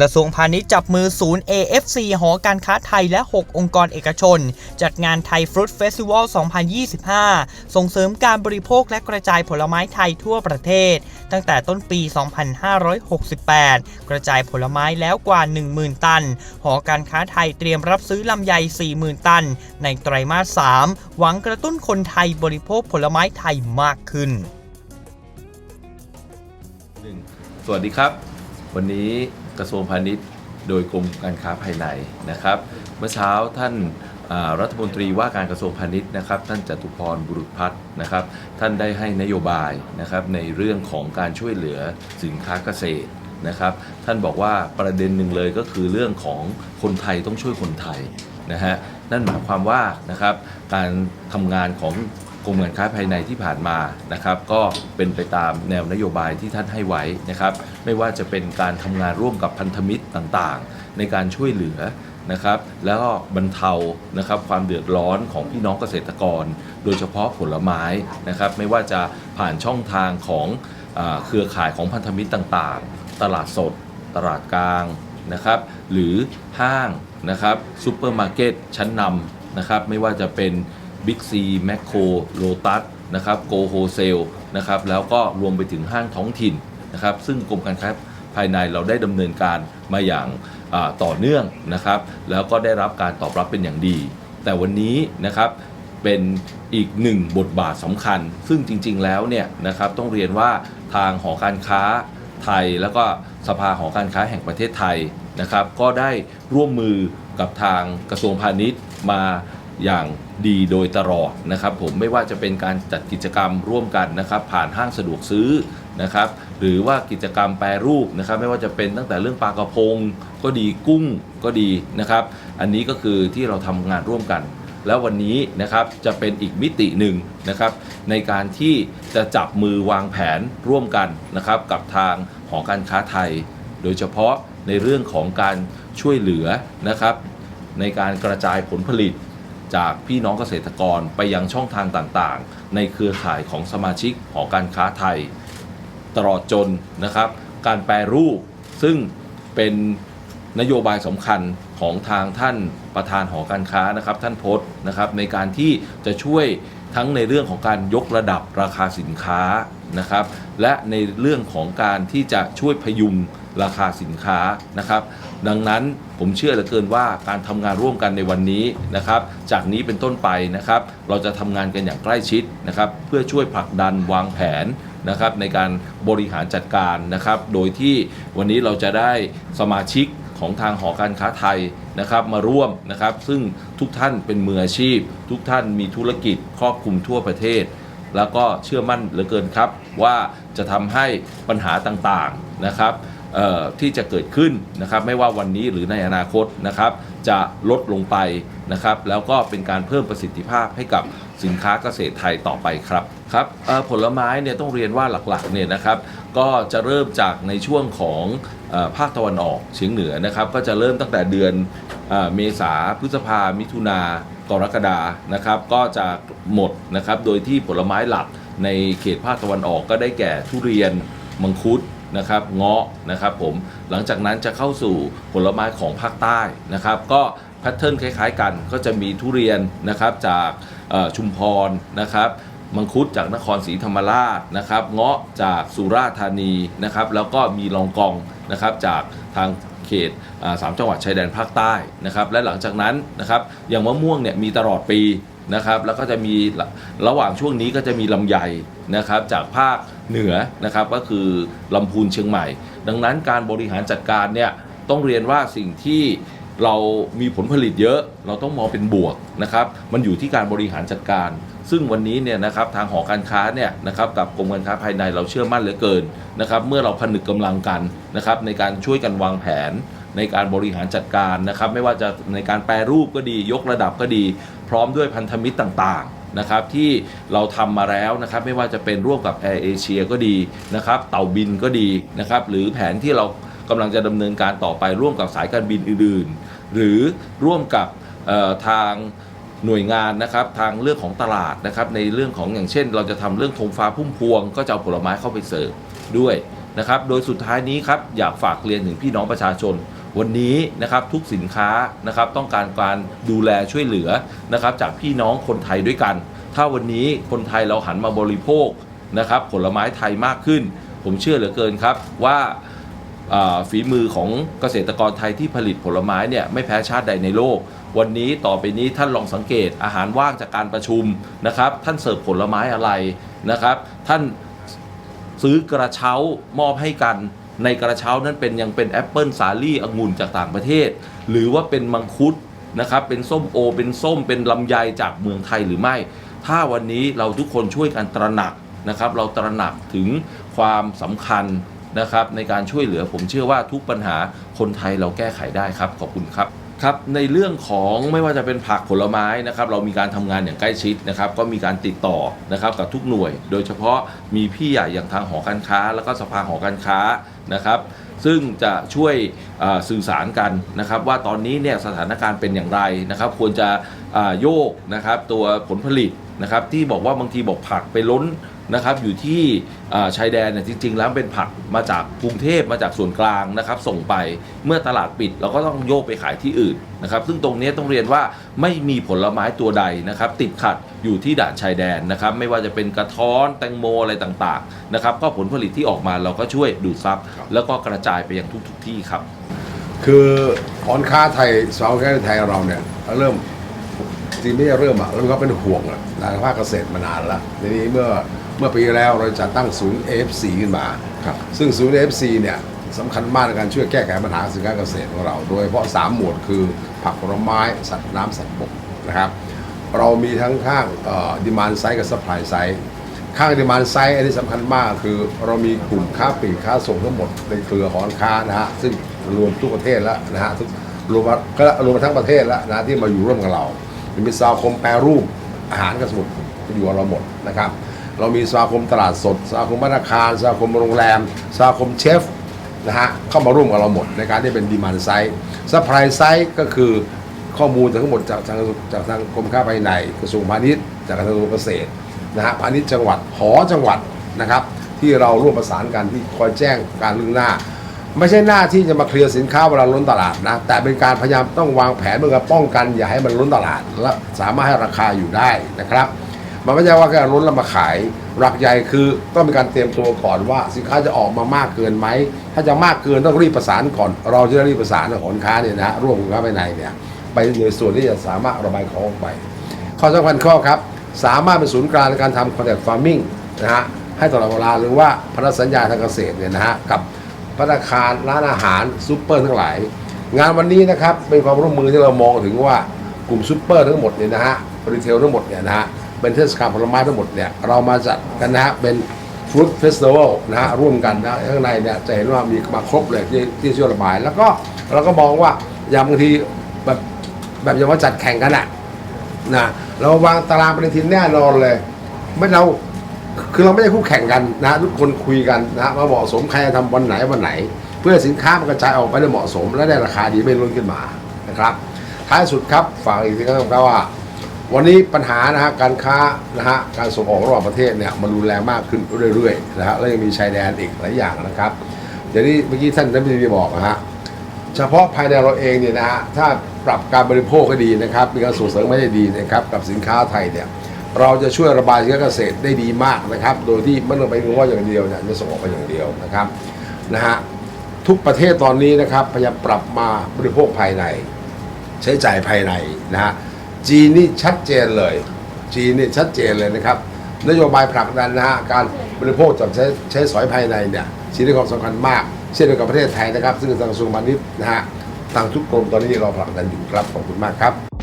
กระทรวงพาณิชย์จับมือศูนย์ AFC หอการค้าไทยและ 6 องค์กรเอกชน จัดงานไทยฟรุตเฟสติวัล 2025 ส่งเสริมการบริโภคและกระจายผลไม้ไทยทั่วประเทศ ตั้งแต่ต้นปี 2568 กระจายผลไม้แล้วกว่า 10,000 ตัน หอการค้าไทยเตรียมรับซื้อลำไย 40,000 ตัน ในไตรมาส 3 หวังกระตุ้นคนไทยบริโภคผลไม้ไทยมากขึ้น สวัสดีครับ วันนี้ กระทรวงพาณิชย์ โดยกรมการค้าภายในนะครับ เมื่อเช้าท่านรัฐมนตรีว่าการกระทรวงพาณิชย์นะครับ ท่านจตุพรบุรุษพัฒน์นะครับ ท่านได้ให้นโยบายนะครับในเรื่องของการช่วยเหลือสินค้าเกษตรนะครับ ท่านบอกว่าประเด็นหนึ่งเลยก็คือเรื่องของคนไทยต้องช่วยคนไทยนะฮะนั่นหมายความว่านะครับการทำงานของกรมการค้าภายในที่ผ่านมานะครับ ก็เป็นไปตามแนวนโยบายที่ท่านให้ไว้นะครับ ไม่ว่าจะเป็นการทำงานร่วมกับพันธมิตรต่างๆ ในการช่วยเหลือนะครับแล้วก็บรรเทานะครับความเดือดร้อนของพี่น้องเกษตรกร โดยเฉพาะผลไม้นะครับไม่ว่าจะผ่านช่องทางของอเครือข่ายของพันธมิตรต่างๆ ตลาดสด ตลาดกลางนะครับหรือห้างนะครับซูเปอร์มาร์เก็ตชั้นนำนะครับไม่ว่าจะเป็นบิ๊กซีแมคโครโลตัสนะครับโกโฮเซลนะครับแล้วก็รวมไปถึงห้างท้องถิ่น นะครับ ซึ่งกรมการค้าภายในเราได้ดำเนินการมาอย่างต่อเนื่องนะครับ แล้วก็ได้รับการตอบรับเป็นอย่างดี แต่วันนี้นะครับเป็นอีกหนึ่งบทบาทสำคัญ ซึ่งจริง ๆ แล้วเนี่ยนะครับต้องเรียนว่าทางหอการค้าไทยแล้วก็สภาหอการค้าแห่งประเทศไทยนะครับ ก็ได้ร่วมมือกับทางกระทรวงพาณิชย์มาอย่างดีโดยตลอดนะครับ ผมไม่ว่าจะเป็นการจัดกิจกรรมร่วมกันนะครับ ผ่านห้างสะดวกซื้อนะครับ หรือว่ากิจกรรมแปรรูปนะครับ ไม่ว่าจะเป็นตั้งแต่เรื่องปลากระพง ก็ดีกุ้งก็ดีนะครับ อันนี้ก็คือที่เราทำงานร่วมกัน แล้ววันนี้นะครับจะเป็นอีกมิติหนึ่งนะครับ ในการที่จะจับมือวางแผนร่วมกันนะครับ กับทางหอการค้าไทย โดยเฉพาะในเรื่องของการช่วยเหลือนะครับ ในการกระจายผลผลิตจากพี่น้องเกษตรกรไปยังช่องทางต่างๆ ในเครือข่ายของสมาชิกหอการค้าไทย ตลอดจนนะครับการแปรรูปซึ่งเป็นนโยบายสำคัญของทางท่านประธานหอการค้านะครับท่านพจน์นะครับในการที่จะช่วยทั้งในเรื่องของการยกระดับราคาสินค้านะครับและในเรื่องของการที่จะช่วยพยุงราคาสินค้านะครับ ดังนั้นผมเชื่อเหลือเกินว่าการทำงานร่วมกันในวันนี้นะครับ จากนี้เป็นต้นไปนะครับ เราจะทำงานกันอย่างใกล้ชิดนะครับ เพื่อช่วยผลักดันวางแผน นะครับในการบริหารจัดการนะครับ โดยที่วันนี้เราจะได้สมาชิกของทางหอการค้าไทยนะครับมาร่วมนะครับ ซึ่งทุกท่านเป็นมืออาชีพ ทุกท่านมีธุรกิจครอบคลุมทั่วประเทศ แล้วก็เชื่อมั่นเหลือเกินครับว่าจะทำให้ปัญหาต่างๆนะครับ ที่จะเกิดขึ้นนะครับไม่ว่าวันนี้หรือในอนาคตนะครับจะลดลงไปนะครับแล้วก็เป็นการเพิ่มประสิทธิภาพให้กับสินค้าเกษตรไทยต่อไปครับครับผลไม้เนี่ยต้องเรียนว่าหลักๆเนี่ยนะครับก็จะเริ่มจากในช่วงของอภาคตะวันออกเฉียงเหนือนะครับก็จะเริ่มตั้งแต่เดือนเออเมษาพฤษภามิถุนากรกฎานะครับก็จะหมดนะครับโดยที่ผลไม้หลักในเขตภาคตะวันออกก็ได้แก่ทุเรียนมังคุด นะครับเงาะนะครับผมหลังจากนั้นจะเข้าสู่ผลไม้ของภาคใต้นะครับ ก็แพทเทิร์นคล้ายๆกัน ก็จะมีทุเรียนนะครับจากชุมพรนะครับมังคุดจากนครศรีธรรมราชนะครับ เงาะจากสุราษฎร์ธานีนะครับ แล้วก็มีลองกองนะครับจากทางเขตสามจังหวัดชายแดนภาคใต้นะครับ และหลังจากนั้นนะครับอย่างมะม่วงเนี่ยมีตลอดปี นะครับแล้วก็จะมีระหว่างช่วงนี้ก็จะมีลำไยนะครับจากภาคเหนือนะครับก็คือลำพูนเชียงใหม่ ดังนั้นการบริหารจัดการเนี่ยต้องเรียนว่าสิ่งที่เรามีผลผลิตเยอะ เราต้องมองเป็นบวกนะครับมันอยู่ที่การบริหารจัดการ ซึ่งวันนี้เนี่ยนะครับทางหอการค้าเนี่ยนะครับกับกรมการค้าภายในเราเชื่อมั่นเหลือเกินนะครับเมื่อเราผนึกกำลังกันนะครับในการช่วยกันวางแผน ในการบริหารจัดการนะครับ ไม่ว่าจะในการแปรรูปก็ดี ยกระดับก็ดี พร้อมด้วยพันธมิตรต่างๆนะครับ ที่เราทำมาแล้วนะครับ ไม่ว่าจะเป็นร่วมกับแอร์เอเชียก็ดีนะครับ เต่าบินก็ดีนะครับ หรือแผนที่เรากำลังจะดำเนินการต่อไปร่วมกับสายการบินอื่นๆ หรือร่วมกับทางหน่วยงานนะครับทางเรื่องของตลาดนะครับในเรื่องของอย่างเช่น เราจะทำเรื่องธงฟ้าพุ่มพวง ก็จะเอาผลไม้เข้าไปเสิร์ฟด้วยนะครับ โดยสุดท้ายนี้ครับอยากฝากเรียนถึงพี่น้องประชาชน วันนี้นะครับทุกสินค้านะครับต้องการการดูแลช่วยเหลือนะครับจากพี่น้องคนไทยด้วยกัน ถ้าวันนี้คนไทยเราหันมาบริโภคนะครับผลไม้ไทยมากขึ้น ผมเชื่อเหลือเกินครับว่าฝีมือของเกษตรกรไทยที่ผลิตผลไม้เนี่ยไม่แพ้ชาติใดในโลก วันนี้ต่อไปนี้ท่านลองสังเกตอาหารว่างจากการประชุมนะครับ ท่านเสิร์ฟผลไม้อะไรนะครับ ท่านซื้อกระเช้ามอบให้กัน ในกระเช้านั้นเป็นยังเป็นแอปเปิลสาลี่องุ่นจากต่างประเทศ หรือว่าเป็นมังคุดนะครับเป็นส้มโอ เป็นส้มเป็นลำไยจากเมืองไทยหรือไม่ ถ้าวันนี้เราทุกคนช่วยกันตระหนักนะครับ เราตระหนักถึงความสำคัญนะครับในการช่วยเหลือผมเชื่อว่าทุกปัญหาคนไทยเราแก้ไขได้ครับ ขอบคุณครับ ครับในเรื่องของไม่ว่าจะเป็นผักผลไม้นะครับเรามีการทำงานอย่างใกล้ชิดนะครับ ก็มีการติดต่อนะครับกับทุกหน่วย โดยเฉพาะมีพี่ใหญ่อย่างทางหอการค้า แล้วก็สภาหอการค้านะครับ ซึ่งจะช่วยสื่อสารกันนะครับ ว่าตอนนี้เนี่ยสถานการณ์เป็นอย่างไรนะครับ ควรจะโยกนะครับตัวผลผลิตนะครับที่บอกว่าบางทีบอกผักไปล้น นะครับอยู่ที่อ่าชายแดนเนี่ยจริง ๆ แล้วเป็นผักมาจากกรุงเทพมาจากส่วนกลางนะครับส่งไปเมื่อตลาดปิดเราก็ต้องโยกไปขายที่อื่นนะครับซึ่งตรงนี้ต้องเรียนว่าไม่มีผลไม้ตัวใดนะครับติดขัดอยู่ที่ด่านชายแดนนะครับไม่ว่าจะเป็นกระท้อนแตงโมอะไรต่างๆนะครับก็ผลผลิตที่ออกมาเราก็ช่วยดูดซับแล้วก็กระจายไปยังทุก ๆที่ครับ คือหอนค้าไทยสองค้าไทยเราเนี่ยเริ่มจริงไม่ใช่เริ่มอะเริ่มก็เป็นห่วงอะทางภาคเกษตรมานานแล้วทีนี้เมื่อ เมื่อปีแล้วเราจะตั้งศูนย์ AFC ขึ้นมา ครับซึ่งศูนย์ AFC เนี่ยสำคัญมากในการช่วยแก้ไขปัญหาสินค้าเกษตรของเรา โดยเฉพาะ 3 หมวดคือผักผลไม้สัตว์น้ำสัตว์บกนะครับ เรามีทั้งข้างดิมานไซด์กับซัพพลายไซด์ข้างดิมานไซด์อันนี้สำคัญมากคือเรามีกลุ่มค้าปลีกค้าส่งทั้งหมดในเครือของค้านะฮะซึ่งรวมทุกประเทศแล้วนะฮะทุกรวมมาก็รวมมาทั้งประเทศแล้วนะที่มาอยู่ร่วมกับเรามีสมาคมแปรรูปอาหารกับสมุนอยู่กับเราหมดนะครับ เรามีสมาคมตลาดสดสมาคมธนาคารสมาคมโรงแรมสมาคมเชฟนะฮะเข้ามาร่วมกับเราหมดในการที่เป็นดีมานไซด์ซัพพลายไซด์ก็คือข้อมูลทั้งหมดจากทางจากทางกรมค้าภายในกระทรวงพาณิชย์ จากกระทรวงเกษตรนะฮะพาณิชย์จังหวัดหอจังหวัดนะครับ ที่เราร่วมประสานกันที่คอยแจ้งการลึงหน้า ไม่ใช่หน้าที่จะมาเคลียร์สินค้าเวลาล้นตลาดนะแต่เป็นการพยายามต้องวางแผนเพื่อป้องกันอย่าให้มันล้นตลาด และสามารถให้ราคาอยู่ได้นะครับ มันไม่ใช่ว่าแค่ล้นแล้วมาขาย หลักใหญ่คือต้องมีการเตรียมตัวก่อนว่า สินค้าจะออกมามากเกินไหม ถ้าจะมากเกินต้องรีบประสานก่อน เราจะได้รีบประสานกับสินค้าเนี่ยนะร่วมกับค้าภายในเนี่ยไปในส่วนที่จะสามารถระบายของออกไป ข้อสำคัญข้อครับ สามารถเป็นศูนย์กลางในการทำ contact farming นะฮะให้ตลอดเวลาหรือว่าพันธสัญญาทางเกษตรเนี่ยนะฮะกับพัตตาคารร้านอาหารซูเปอร์ทั้งหลาย งานวันนี้นะครับเป็นความร่วมมือที่เรามองถึงว่ากลุ่มซูเปอร์ทั้งหมดเนี่ยนะฮะรีเทลทั้งหมดเนี่ยนะฮะ เป็นเทศกาลผลไม้ทั้งหมดเนี่ยเรามาจัดกันนะฮะเป็นฟรุตเฟสติวัลนะฮะร่วมกันนะข้างในเนี่ยจะเห็นว่ามีมาครบเลยที่ที่ช่วยระบาย แล้วก็เราก็มองว่าอย่างบางทีแบบแบบอย่างว่าจัดแข่งกันอะนะเราวางตารางปฏิทินแน่นอนเลย ไม่เราคือเราไม่ได้คู่แข่งกันนะทุกคนคุยกันนะมาเหมาะสมใครจะทำวันไหนวันไหน เพื่อสินค้ามันกระจายออกไปได้เหมาะสม และได้ราคาดีไม่ล้นขึ้นมานะครับท้ายสุดครับฝากอีกทีนะครับว่า วันนี้ปัญหานะฮะการค้านะฮะการส่งออกระหว่างประเทศเนี่ยมันรุนแรงมากขึ้นเรื่อยๆนะฮะแล้วยังมีชายแดนอีกหลายอย่างนะครับอย่างที่เมื่อกี้ท่านรัฐมนตรีบอกนะฮะเฉพาะภายในเราเองเนี่ยนะฮะถ้าปรับการบริโภคให้ดีนะครับมีการส่งเสริมไม่ได้ดีนะครับกับสินค้าไทยเนี่ยเราจะช่วยระบายสินค้าเกษตรได้ดีมากนะครับ โดยที่ไม่ต้องไปรู้ว่าอย่างเดียวเนี่ยจะส่งออกไปอย่างเดียวนะครับนะฮะทุกประเทศตอนนี้นะครับพยายามปรับมาบริโภคภายใน ใช้จ่ายภายในนะฮะ จีนนี่ชัดเจนเลย จีนนี่ชัดเจนเลยนะครับ นโยบายผลักดันนะฮะการบริโภคจับใช้ใช้สอยภายในเนี่ยสิ่งที่ความสำคัญมาก เช่นเดียวกับประเทศไทยนะครับ ซึ่งทางกระทรวงพาณิชย์นะฮะทางทุกกรมตอนนี้เราผลักดันอยู่ครับขอบคุณมากครับ